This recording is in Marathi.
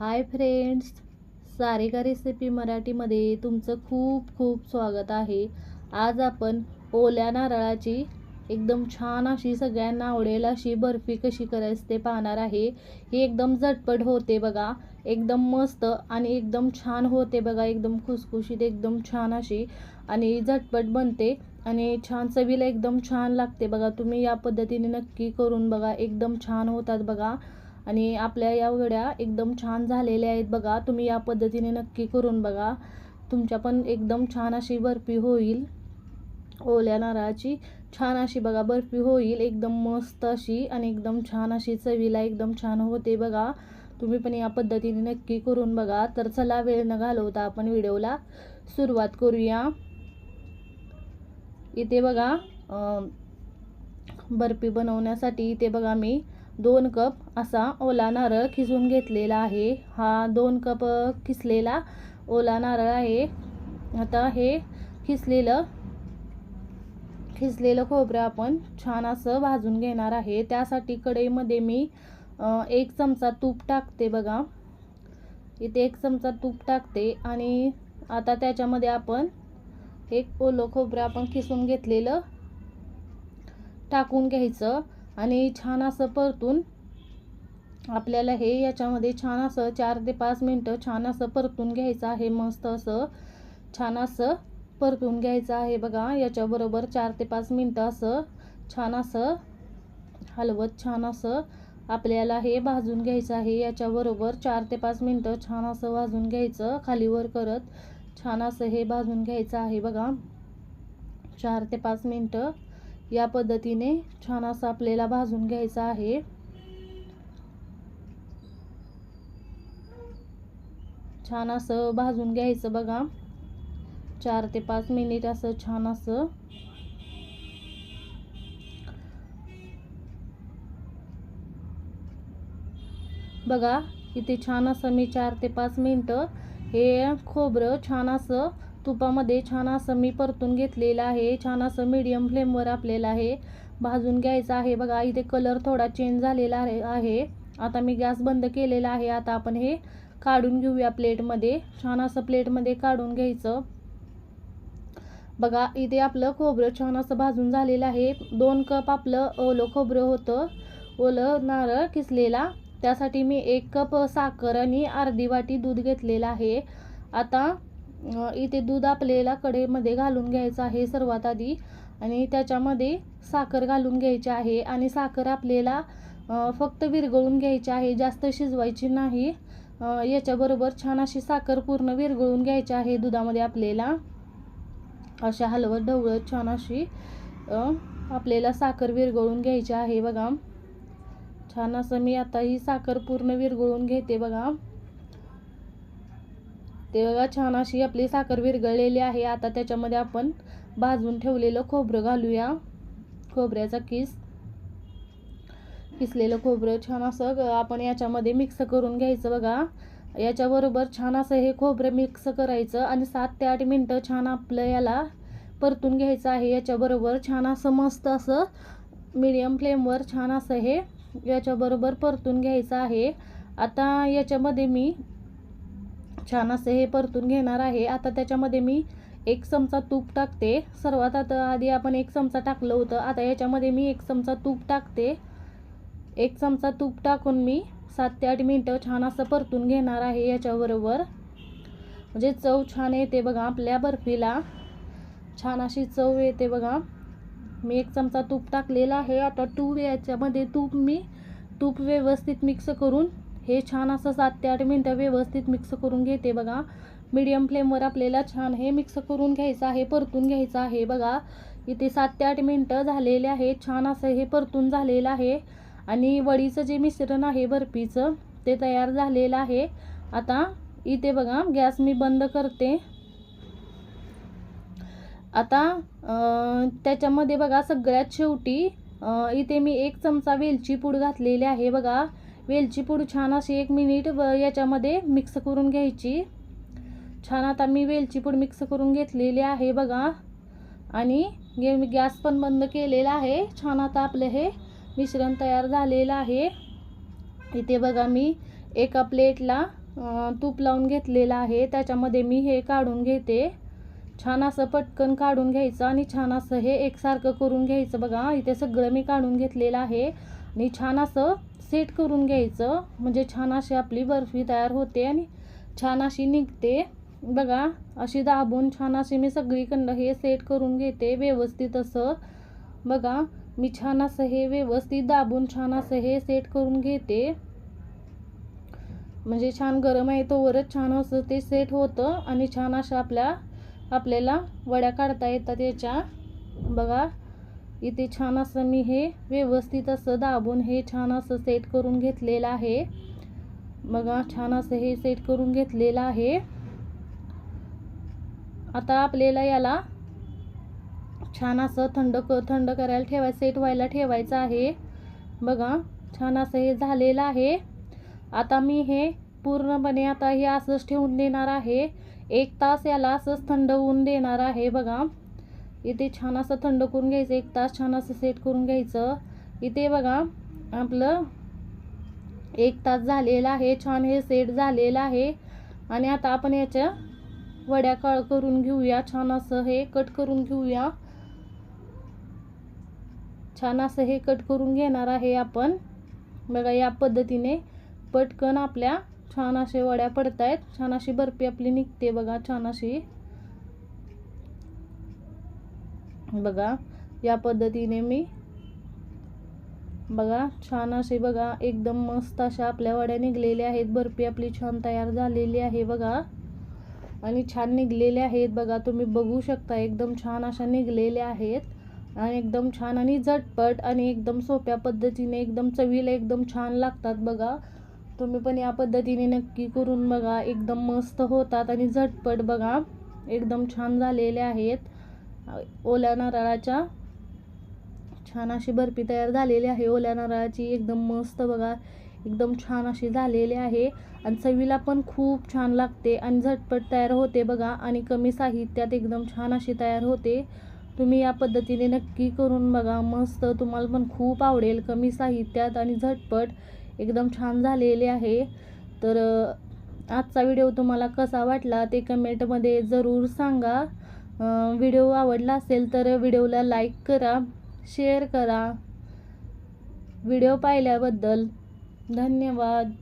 हाय फ्रेंड्स सारिका रेसिपी मराठीमध्ये तुमचं खूप खूप स्वागत आहे. आज आपण ओल्या नारळाची एकदम छान अशी सगळ्यांना आवडेल अशी बर्फी कशी करायची ते पाहणार आहे. ही एकदम झटपट होते बघा. एकदम मस्त आणि एकदम छान होते बघा. एकदम खुसखुशीत एकदम छान अशी आणि झटपट बनते आणि छान चवीला एकदम छान लागते बघा. तुम्ही या पद्धतीने नक्की करून बघा. एकदम छान होतात बघा. आणि आपल्या या वड्या एकदम छान झालेल्या आहेत बघा. तुम्ही या पद्धतीने नक्की करून बघा. तुमच्या पण एकदम छान अशी बर्फी होईल. ओल्या नारळाची छान अशी बघा बर्फी होईल. एकदम मस्त अशी आणि एकदम छान अशी चवीला एकदम छान होते बघा. तुम्ही पण या पद्धतीने नक्की करून बघा. तर चला वेळ न घालवता आपण व्हिडिओला सुरुवात करूया. इथे बघा बर्फी बनवण्यासाठी इथे बघा मी दोन कप असा ओला नारळ खिसून घेतलेला आहे. हा दोन कप खिसलेला ओला नारळ आहे. आता हे खिसलेलं खिसलेलं खोबरं आपण छान असं भाजून घेणार आहे. त्यासाठी कढईमध्ये मी एक चमचा तूप टाकते बघा. इथे एक चमचा तूप टाकते आणि आता त्याच्यामध्ये आपण एक ओलं खोबरं आपण खिसून घेतलेलं टाकून घ्यायचं. आणि छान असं परतून आपल्याला हे याच्यामध्ये छान असं चार ते पाच मिनटं छान असं परतून घ्यायचं आहे. मस्त असं छान असं परतून घ्यायचं आहे बघा. याच्याबरोबर चार ते पाच मिनटं असं छान असं हलवत छान असं आपल्याला हे भाजून घ्यायचं आहे. याच्याबरोबर चार ते पाच मिनटं छान असं भाजून घ्यायचं. खालीवर करत छान असं हे भाजून घ्यायचं आहे बघा. चार ते पाच मिनटं या पद्धतीने छान असं आपल्याला भाजून घ्यायचं आहे. छान असं भाजून घ्यायचं बघा. चार ते पाच मिनिट असं छान असं. बघा इथे छान असं मी चार ते पाच मिनटं हे खोबरं छान असं तुपामध्ये छान असं मी परतून घेतलेलं आहे. छान असं मीडियम फ्लेमवर आपल्याला हे भाजून घ्यायचं आहे. बघा इथे कलर थोडा चेंज झालेला आहे. आता मी गॅस बंद केलेला आहे. आता आपण हे काढून घेऊया प्लेटमध्ये छान असं प्लेटमध्ये काढून घ्यायचं. बघा इथे आपलं खोबरं छान असं भाजून झालेलं आहे. दोन कप आपलं ओलं खोबरं होतं. ओलं नारळ किसलेला. त्यासाठी मी एक कप साखर आणि अर्धी वाटी दूध घेतलेलं आहे. आता इथे दूध आपल्याला कडेमध्ये घालून घ्यायचं आहे सर्वात आधी. आणि त्याच्यामध्ये साखर घालून घ्यायची आहे. आणि साखर आपल्याला फक्त विरघळून घ्यायची आहे जास्त शिजवायची नाही. याच्याबरोबर छान अशी साखर पूर्ण विरघळून घ्यायची आहे दुधामध्ये आपल्याला. अशा हलवत ढवळत छान अशी आपल्याला साखर विरघळून घ्यायची आहे बघा. छान असं मी आता ही साखर पूर्ण विरघळून घेते बघा. ते बघा छान अशी आपली साखर विरघळलेली आहे. आता त्याच्यामध्ये आपण भाजून ठेवलेलं खोबरं घालूया. खोबऱ्याचा किस. किसलेलं खोबरं छान असं ग- आपण याच्यामध्ये मिक्स करून घ्यायचं बघा. याच्याबरोबर छान असं हे खोबरं मिक्स करायचं आणि सात ते आठ मिनटं छान आपलं याला परतून घ्यायचं आहे. याच्याबरोबर छान असं मस्त असं मीडियम फ्लेमवर छान असं हे याच्याबरोबर परतून घ्यायचं आहे. आता याच्यामध्ये मी छान असं हे परतून घेणार आहे. आता त्याच्यामध्ये मी एक चमचा तूप टाकते. सर्वात आता आधी आपण एक चमचा टाकलं होतं. आता याच्यामध्ये मी एक चमचा तूप टाकते. एक चमचा तूप टाकून मी सात ते आठ मिनटं छान असं परतून घेणार आहे याच्याबरोबर. म्हणजे चव छान येते बघा आपल्या बर्फीला. छान अशी चव येते बघा. मी एक चमचा तूप टाकलेला आहे. आता तूप याच्यामध्ये तूप मी तूप व्यवस्थित मिक्स करून हे छान असं सात ते आठ मिनटं व्यवस्थित मिक्स करून घेते बघा. मीडियम फ्लेमवर आपल्याला छान हे मिक्स करून घ्यायचं आहे परतून घ्यायचं आहे बघा. इथे सात ते आठ मिनटं झालेले आहे छान असं हे परतून झालेलं आहे. आणि वडीचं जे मिश्रण आहे बर्फीचं ते तयार झालेलं आहे. आता इथे बघा गॅस मी बंद करते. आता त्याच्यामध्ये बघा सगळ्यात शेवटी इथे मी एक चमचा वेलची पूड घातलेली आहे बघा. वेलची पूड छान अशी एक मिनिट याच्यामध्ये मिक्स करून घ्यायची. छान आता मी वेलची पूड मिक्स करून घेतलेली आहे बघा. आणि गे मी गॅस पण बंद केलेला आहे. छान आता आपलं हे मिश्रण तयार झालेलं आहे. इथे बघा मी एका प्लेटला तूप लावून घेतलेलं आहे. त्याच्यामध्ये मी हे काढून घेते. छान असं पटकन काढून घ्यायचं आणि छान असं हे एकसारखं करून घ्यायचं बघा. इथे सगळं मी काढून घेतलेलं आहे. आणि छान असं सेट करून घ्यायचं. म्हणजे छान अशी आपली बर्फी तयार होते आणि छान अशी निघते. बघा अशी दाबून छान अशी मी सगळीकडं हे सेट करून घेते व्यवस्थित असं. बघा मी छान असं हे व्यवस्थित दाबून छान असं हे सेट करून घेते. म्हणजे छान गरम आहे तोवरच छान असं ते सेट होतं आणि छान अशा आपल्या आपल्याला वड्या काढता येतात याच्या. बघा इथे छान असं मी हे व्यवस्थित असं दाबून हे छान असं सेट करून घेतलेलं आहे. बघा छान असं हे सेट करून घेतलेलं आहे. आता आपल्याला याला छान असं थंड क थंड करायला ठेवायचं सेट व्हायला ठेवायचं आहे. बघा छान असं हे झालेलं आहे. आता मी हे पूर्णपणे आता हे असंच ठेवून देणार आहे. एक तास याला असंच थंड होऊन देणार आहे. बघा इथे छान असं थंड करून घ्यायचं एक तास छान असं सेट करून घ्यायचं. इथे बघा आपलं एक तास झालेला आहे छान हे सेट झालेलं आहे. आणि आता आपण याच्या वड्या काळ करून घेऊया छान असं हे कट करून घेऊया. छान असं हे कट करून घेणार आहे आपण. बघा या पद्धतीने पटकन आपल्या छान असे वड्या पडतायत. छान अशी बर्फी आपली निघते बघा छान अशी. बघा या पद्धतीने मी बघा छान असे बघा एकदम मस्त अशा आपल्या वड्या निघलेल्या आहेत. बर्फी आपली छान तयार झालेली आहे बघा. आणि छान निघलेल्या आहेत बघा तुम्ही बघू शकता एकदम छान अशा निघलेल्या आहेत. आणि एकदम छान आणि झटपट आणि एकदम सोप्या पद्धतीने एकदम चवीला एकदम छान लागतात बघा. तुम्ही पण या पद्धतीने नक्की करून बघा एकदम मस्त होतात आणि झटपट बघा एकदम छान झालेले आहेत. ओल्या नारळाच्या छान अशी बर्फी तयार झालेली आहे. ओल्या नारळाची एकदम मस्त बघा एकदम छान अशी झालेली आहे. आणि चवीला पण खूप छान लागते आणि झटपट तयार होते बघा आणि कमी साहित्यात एकदम छान अशी तयार होते. तुम्ही या पद्धतीने नक्की करून बघा. मस्त तुम्हाला पण खूप आवडेल. कमी साहित्यात आणि झटपट एकदम छान झालेले आहे. तर आजचा व्हिडिओ तुम्हाला कसा वाटला ते कमेंटमध्ये जरूर सांगा. व्हिडिओ आवडला असेल तर व्हिडिओला लाईक करा शेअर करा. व्हिडिओ पाहिल्याबद्दल धन्यवाद.